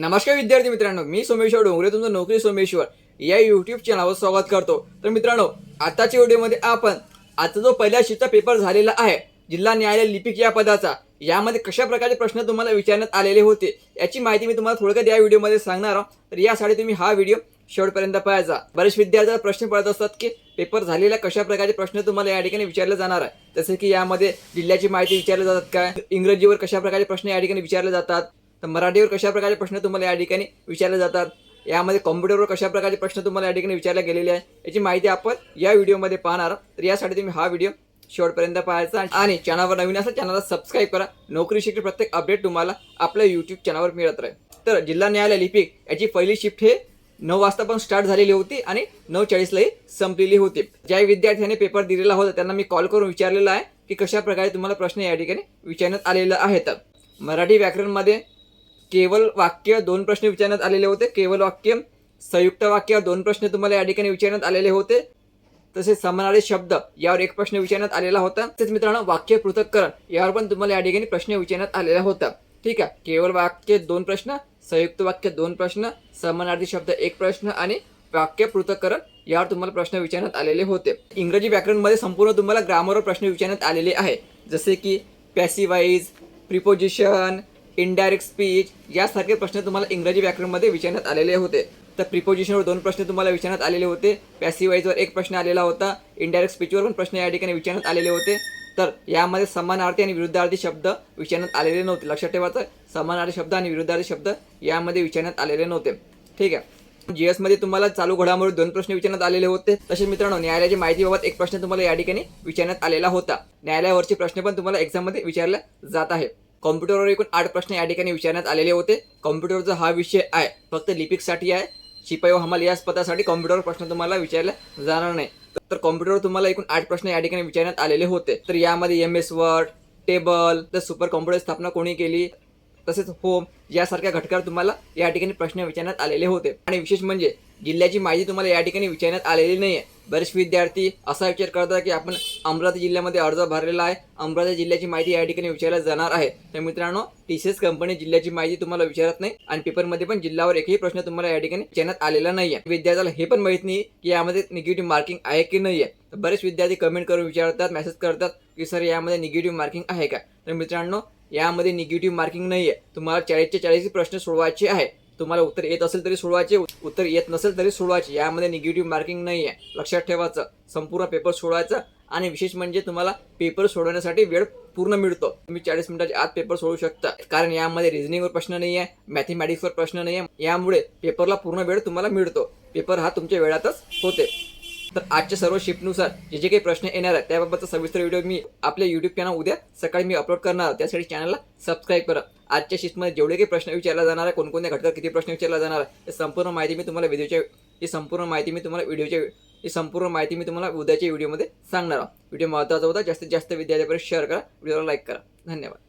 नमस्कार विद्यार्थी मित्रांनो मी सोमेश्वर डोंगरे तुमचं नोकरी सोमेश्वर. या यूट्यूब चॅनलवर स्वागत करतो. तर मित्रांनो आताच्या व्हिडिओमध्ये आपण आता जो पहिल्या शिफ्टचा पेपर झालेला आहे जिल्हा न्यायालय लिपिक या पदाचा यामध्ये कशा प्रकारचे प्रश्न तुम्हाला विचारण्यात आलेले होते याची माहिती मी तुम्हाला थोडक्यात या व्हिडिओमध्ये सांगणार आहोत तर यासाठी तुम्ही हा व्हिडिओ शेवटपर्यंत पाहायचा. बरेच विद्यार्थ्याला प्रश्न पडत असतात की पेपर झालेल्या कशा प्रकारचे प्रश्न तुम्हाला या ठिकाणी विचारले जाणार आहे? जसे की यामध्ये जिल्ह्याची माहिती विचारली जातात काय? इंग्रजीवर कशा प्रकारचे प्रश्न या ठिकाणी विचारले जातात? तर मराठीवर कशा प्रकारचे प्रश्न तुम्हाला या ठिकाणी विचारले जातात? यामध्ये कॉम्प्युटरवर कशा प्रकारचे प्रश्न तुम्हाला या ठिकाणी विचारले गेलेले आहे याची माहिती आपण या व्हिडिओमध्ये पाहणार तर यासाठी तुम्ही हा व्हिडिओ शेवटपर्यंत पाहायचा आणि चॅनलवर नवीन असेल चॅनलला सबस्क्राईब करा. नोकरी शिक्षण प्रत्येक अपडेट तुम्हाला आपल्या यूट्यूब चॅनलवर मिळत राहील. तर जिल्हा न्यायालय लिपिक याची पहिली शिफ्ट हे नऊ वाजता पण स्टार्ट झालेली होती आणि नऊ चाळीसलाही संपलेली होती. ज्या विद्यार्थ्यांनी पेपर दिलेला होता त्यांना मी कॉल करून विचारलेला आहे की कशा प्रकारे तुम्हाला प्रश्न या ठिकाणी विचारण्यात आलेला आहेत. मराठी व्याकरणमध्ये केवळ वाक्य दोन प्रश्न विचारण्यात आलेले होते. केवळ वाक्य संयुक्त वाक्य दोन प्रश्न तुम्हाला या ठिकाणी विचारण्यात आलेले होते. तसेच समानार्थी शब्द यावर एक प्रश्न विचारण्यात आलेला होता. तसेच मित्रांनो वाक्य पृथक्करण यावर पण तुम्हाला या ठिकाणी प्रश्न विचारण्यात आलेला होता. ठीक आहे. केवळ वाक्य दोन प्रश्न संयुक्त वाक्य दोन प्रश्न समानार्थी शब्द एक प्रश्न आणि वाक्य पृथक्करण यावर तुम्हाला प्रश्न विचारण्यात आलेले होते. इंग्रजी व्याकरणमध्ये संपूर्ण तुम्हाला ग्रामरवर प्रश्न विचारण्यात आलेले आहे. जसे की पॅसिवाईज प्रिपोजिशन इनडायरेक्ट स्पीच यासारखे प्रश्न तुम्हाला इंग्रजी व्याकरणमध्ये विचारण्यात आलेले होते. तर प्रिपोजिशनवर दोन प्रश्न तुम्हाला विचारण्यात आलेले होते. पॅसिवाईजवर एक प्रश्न आलेला होता. इनडायरेक्ट स्पीचवर पण प्रश्न या ठिकाणी विचारण्यात आलेले होते. तर यामध्ये समानार्थी आणि विरुद्धार्थी शब्द विचारण्यात आलेले नव्हते. लक्षात ठेवायचं समानार्थी शब्द आणि विरुद्धार्थी शब्द यामध्ये विचारण्यात आलेले नव्हते. ठीक आहे. जी मध्ये तुम्हाला चालू घडामोडी दोन प्रश्न विचारण्यात आलेले होते. तसेच मित्रांनो न्यायालयाची माहितीबाबत एक प्रश्न तुम्हाला या ठिकाणी विचारण्यात आलेला होता. न्यायालयावरचे प्रश्न पण तुम्हाला एक्झाममध्ये विचारले जात आहे कॉम्प्युटरवर एकूण आठ प्रश्न या ठिकाणी विचारण्यात आलेले होते. कॉम्प्युटरचा हा विषय आहे. फक्त लिपिकसाठी आहे. शिपाई व हमाल या पदासाठी कॉम्प्युटरवर प्रश्न तुम्हाला विचारले जाणार नाही. तर कॉम्प्युटरवर तुम्हाला एकूण आठ प्रश्न या ठिकाणी विचारण्यात आलेले होते. तर यामध्ये एम एस वर्ड टेबल तर सुपर कॉम्प्युटर स्थापना कोणी केली? तसेच होम यासारख्या घटकावर तुम्हाला या ठिकाणी प्रश्न विचारण्यात आलेले होते. आणि विशेष म्हणजे जिल्ह्याची माहिती तुम्हाला या ठिकाणी विचारण्यात आलेली नाही आहे बरेच विद्यार्थी असा विचार करतात की आपण अमरावती जिल्ह्यामध्ये अर्ज भरलेला आहे. अमरावती जिल्ह्याची माहिती या ठिकाणी विचारल्या जाणार आहे. तर मित्रांनो टी सी एस कंपनी जिल्ह्याची माहिती तुम्हाला विचारत नाही आणि पेपरमध्ये पण जिल्ह्यावर एकही प्रश्न तुम्हाला या ठिकाणी विचारण्यात आलेला नाही आहे विद्यार्थ्याला हे पण माहीत नाही की यामध्ये निगेटिव्ह मार्किंग आहे की नाही आहे तर बरेच विद्यार्थी कमेंट करून विचारतात मेसेज करतात की सर यामध्ये निगेटिव्ह मार्किंग आहे का? तर मित्रांनो यामध्ये निगेटिव्ह मार्किंग नाही आहे तुम्हाला चाळीसचे चाळीस प्रश्न सोडवायचे आहे तुम्हाला उत्तर येत असेल तरी सोडवायचे उत्तर येत नसेल तरी सोडवायचे. यामध्ये निगेटिव्ह मार्किंग नाही आहे लक्षात ठेवायचं. संपूर्ण पेपर सोडवायचा आणि विशेष म्हणजे तुम्हाला पेपर सोडवण्यासाठी वेळ पूर्ण मिळतो. तुम्ही चाळीस मिनिटाच्या आत पेपर सोडवू शकता. कारण यामध्ये रिझनिंगवर प्रश्न नाही आहे मॅथमॅटिक्सवर प्रश्न नाही आहे यामुळे पेपरला पूर्ण वेळ तुम्हाला मिळतो. पेपर हा तुमच्या वेळातच होते. तर आजच्या सर्व शिफ्टनुसार जे जे काही प्रश्न येणार आहेत त्याबाबतचा सविस्तर व्हिडिओ मी आपल्या युट्यूब चॅनल उद्या सकाळी मी अपलोड करणार त्यासाठी चॅनलला सबस्क्राईब करा. आजच्या शिफ्टमध्ये जेवढे काही प्रश्न विचारला जाणार आहे कोणकोणत्या घटकात किती प्रश्न विचारला जाणार आहे हे संपूर्ण माहिती मी तुम्हाला व्हिडिओच्या ही संपूर्ण माहिती मी तुम्हाला व्हिडिओच्या ही संपूर्ण माहिती मी तुम्हाला उद्याच्या व्हिडिओमध्ये सांगणार आहे. व्हिडिओ महत्त्वाचा होता जास्तीत जास्त विद्यार्थ्यापर्यंत शेअर करा. व्हिडिओला लाईक करा. धन्यवाद.